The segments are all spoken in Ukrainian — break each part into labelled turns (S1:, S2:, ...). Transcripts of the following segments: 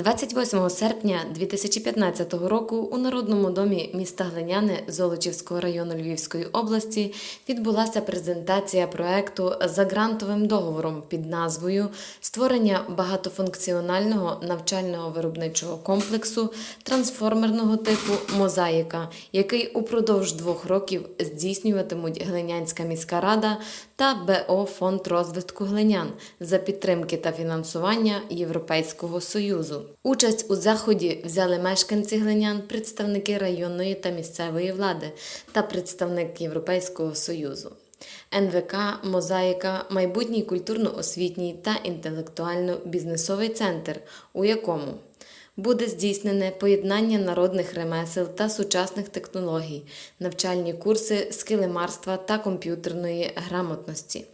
S1: 28 серпня 2015 року у Народному домі міста Глиняни Золочівського району Львівської області відбулася презентація проекту за грантовим договором під назвою Створення багатофункціонального навчального виробничого комплексу трансформерного типу Мозаїка, який упродовж двох років здійснюватимуть Глинянська міська рада та БО Фонд розвитку глинян за підтримки та фінансування Європейського Союзу. Участь у заході взяли мешканці глинян, представники районної та місцевої влади та представник Європейського Союзу. НВК Мозаїка майбутній культурно-освітній та інтелектуально-бізнесовий центр, у якому буде здійснене поєднання народних ремесел та сучасних технологій, навчальні курси з килимарства та комп'ютерної грамотності.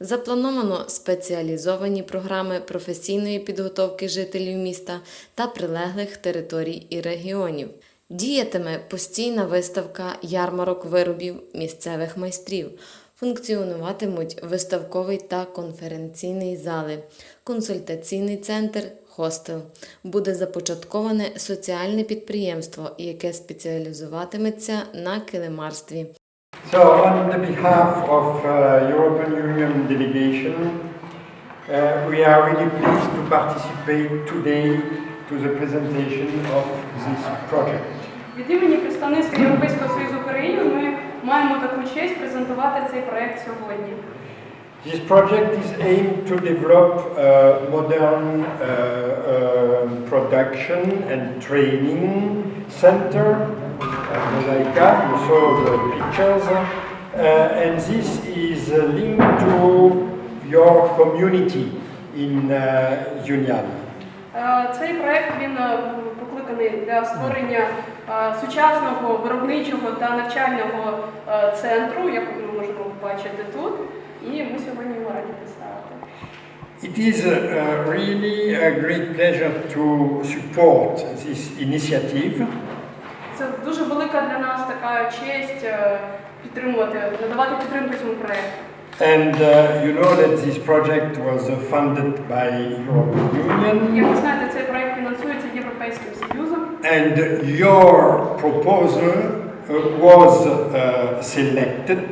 S1: Заплановано спеціалізовані програми професійної підготовки жителів міста та прилеглих територій і регіонів. Діятиме постійна виставка ярмарок виробів місцевих майстрів. Функціонуватимуть виставковий та конференційний зали, консультаційний центр, хостел. Буде започатковане соціальне підприємство, яке спеціалізуватиметься на килимарстві.
S2: So, on the behalf of uh, European Union delegation, uh, we are really pleased to participate today to the presentation of this project.
S3: Від імені представництва Європейського Союзу України ми маємо таку честь презентувати цей проект сьогодні.
S2: This project is aimed to develop a modern uh, uh, production and training center, uh, Mosaica, you saw the pictures, uh, and this is uh, linked to your community in uh, Union.
S3: Е, Цей проект він е, покликаний для створення е, сучасного виробничого та навчального е, центру, як ми можемо побачити тут. І ми сьогодні його раді представити.
S2: It is uh, really a great pleasure to support this initiative.
S3: Це дуже велика для нас така честь е, підтримувати, надавати підтримку цьому проекту.
S2: And uh, you know that this project was uh, funded by European Union.
S3: Як ви знаєте, цей проект фінансується Європейським Союзом.
S2: And your proposal uh, was uh, selected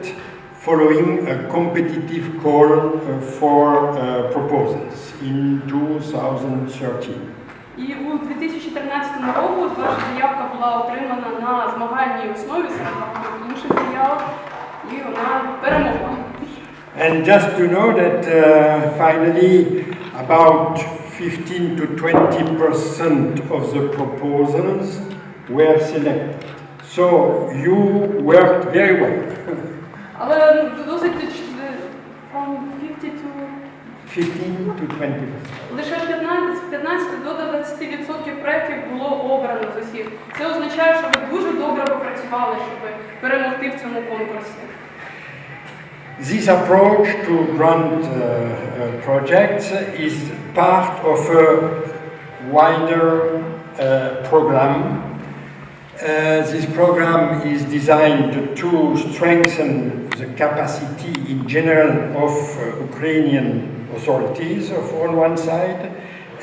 S2: following a competitive call uh, for uh, proposals in 2013.
S3: І у 2013 році ваша заявка була отримана на змагальній основі серед багатьох інших заявок, і вона перемогла.
S2: And just to know that uh, finally about 15 to 20 percent of the proposals were selected. So you worked very well.
S3: Але досить from 50 to
S2: 15 to 20
S3: лише 15, 15 до 20% проєктів було обрано з усіх. Це означає, що ви дуже добре попрацювали, щоб перемогти в цьому конкурсі.
S2: This approach to grant uh, uh, projects is part of a wider uh, program. Uh, this program is designed to strengthen the capacity in general of uh, Ukrainian authorities of on one side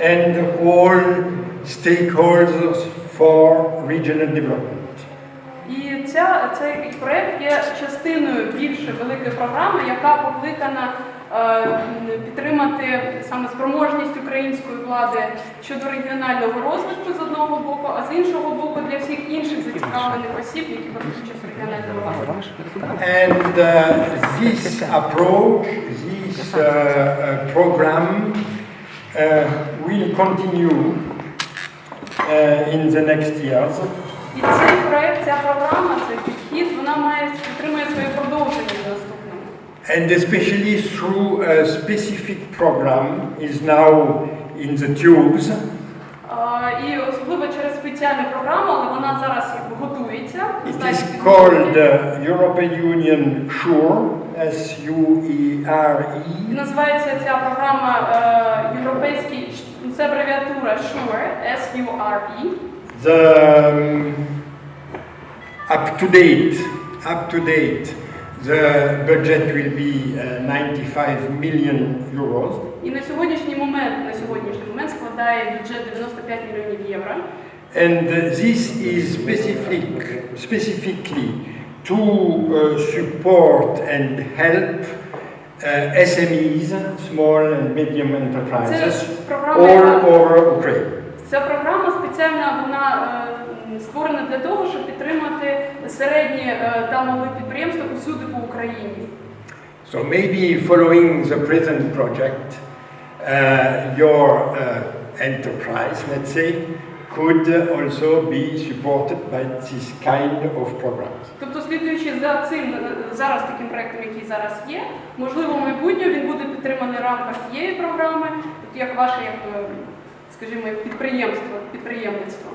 S2: and all stakeholders for regional development.
S3: І ця, цей проект є частиною більше великої програми, яка покликана е, підтримати саме спроможність української влади щодо регіонального розвитку з одного боку, а з іншого боку для всіх інших зацікавлених осіб, які беруть участь в регіональному.
S2: And uh, this approach, this uh, uh, program uh, will continue uh, in the next years.
S3: І цей проект, ця програма, цей підхід, вона має підтримує своє продовження наступному.
S2: And especially through a specific program is now in the tubes.
S3: І особливо через спеціальну програму, але вона зараз готується.
S2: It is called uh, European Union SURE, S-U-E-R-E.
S3: Називається ця програма е, Європейський, ну, це абревіатура SURE, S-U-R-E.
S2: The um, up to date, up to date, the budget will be uh, 95 million euros.
S3: І на сьогоднішній момент, на сьогоднішній момент складає складає бюджет 95 мільйонів євро.
S2: And uh, this is specific, specifically to uh, support and help uh, SMEs, small and medium
S3: Це
S2: enterprises,
S3: програма,
S2: all
S3: яка-
S2: over Ukraine.
S3: Ця програма спеціальна вона е, створена для того, щоб підтримати середні е, та малі підприємства усюди по Україні.
S2: So maybe following the present project, uh, your uh, enterprise, let's say, could also be supported by this kind of programs.
S3: Тобто, слідуючи за цим зараз таким проектом, який зараз є, можливо, в майбутньому він буде підтриманий в рамках тієї програми, як ваше, як скажімо, як підприємство, підприємництво.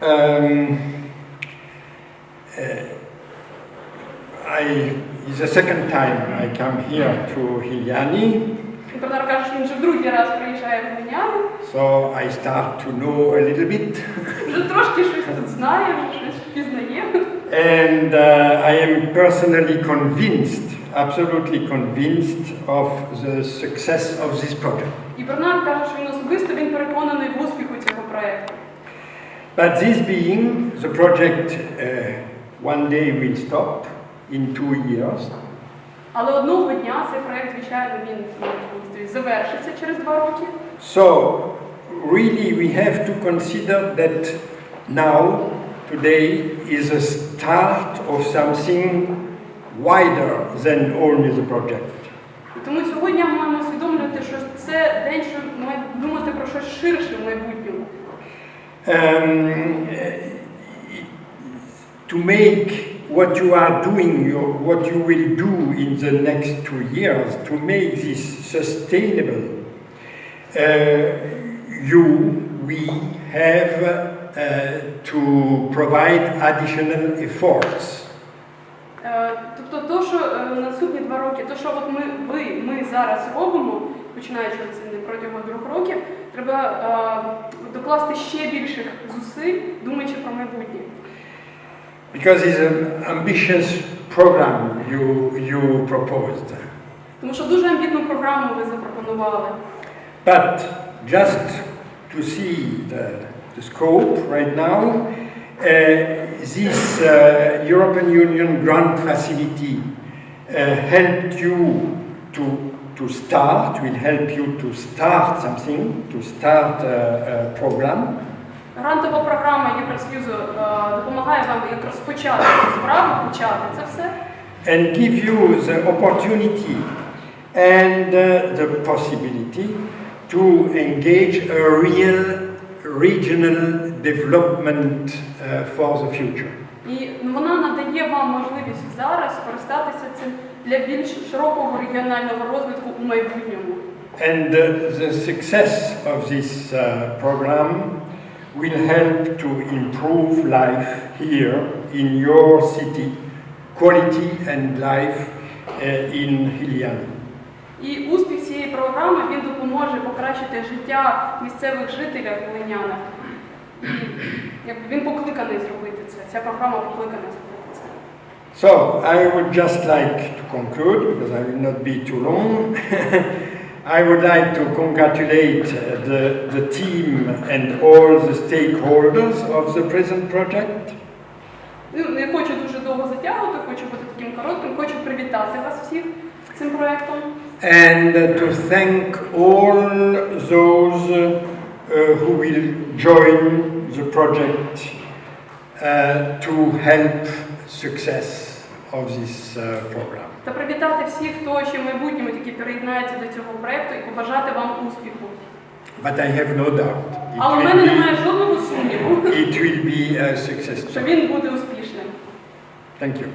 S2: Um, uh, I, it's the second time I come here to Hiliani,
S3: Бernар каже, що він вже в другий раз приїжджає в Глиняни,
S2: so I start to know a little bit.
S3: вже трошки щось тут знає, щось пізнає.
S2: And uh, I am personally convinced, absolutely convinced of the success of this project.
S3: І Бернард каже, що він особисто він переконаний в успіху цього проекту.
S2: But this being, the project uh, one day will stop in two years.
S3: Але одного дня цей проект, звичайно, він ну, завершиться через два роки.
S2: So, really, we have to consider that now, today, is a start of something wider than only the project.
S3: І тому сьогодні ми маємо усвідомлювати, що це день, що ми маємо думати про щось ширше в майбутньому.
S2: Um, to make what you are doing, your, what you will do in the next two years, to make this sustainable, uh, you, we have uh, to provide additional efforts.
S3: Е, Тобто, то, що е, наступні два роки, то, що от ми, ви, ми зараз робимо, починаючи це протягом двох років, треба е, докласти ще більших зусиль, думаючи про майбутнє.
S2: Because it's an ambitious program you, you proposed.
S3: Тому що дуже амбітну програму ви запропонували.
S2: But just to see the, the scope right now, this uh, European Union grant facility uh, helped you to, to start, will help you to start something, to start a, a program.
S3: Грантова програма Євросоюзу е, допомагає вам як розпочати цю справу, почати це все.
S2: and give you the opportunity and uh, the possibility to engage a real regional development uh, for the future.
S3: І вона надає вам можливість зараз скористатися цим для більш широкого регіонального розвитку у майбутньому.
S2: And uh, the success of this uh, program will help to improve life here in your city, quality and life uh, in Hiliani.
S3: І успіх цієї Програми він допоможе покращити життя місцевих жителів Волинянах. Він покликаний зробити це. Ця програма покликана зробити це.
S2: So, I would just like to conclude, because I will not be too long. I would like to congratulate uh, the, the team and all the stakeholders of the present project.
S3: Ну, Не хочу дуже довго затягувати, хочу бути таким коротким, хочу привітати вас всіх з цим проектом.
S2: And uh, to thank all those uh, who will join the project uh, to help success of this uh, program.
S3: Та привітати всіх, хто ще в майбутньому тільки приєднається до цього проекту і побажати вам успіху.
S2: But I have no doubt it
S3: А у
S2: will
S3: мене
S2: be-
S3: немає жодного сумніву,
S2: it will be a success
S3: що
S2: story.
S3: він буде успішним.
S2: Thank you.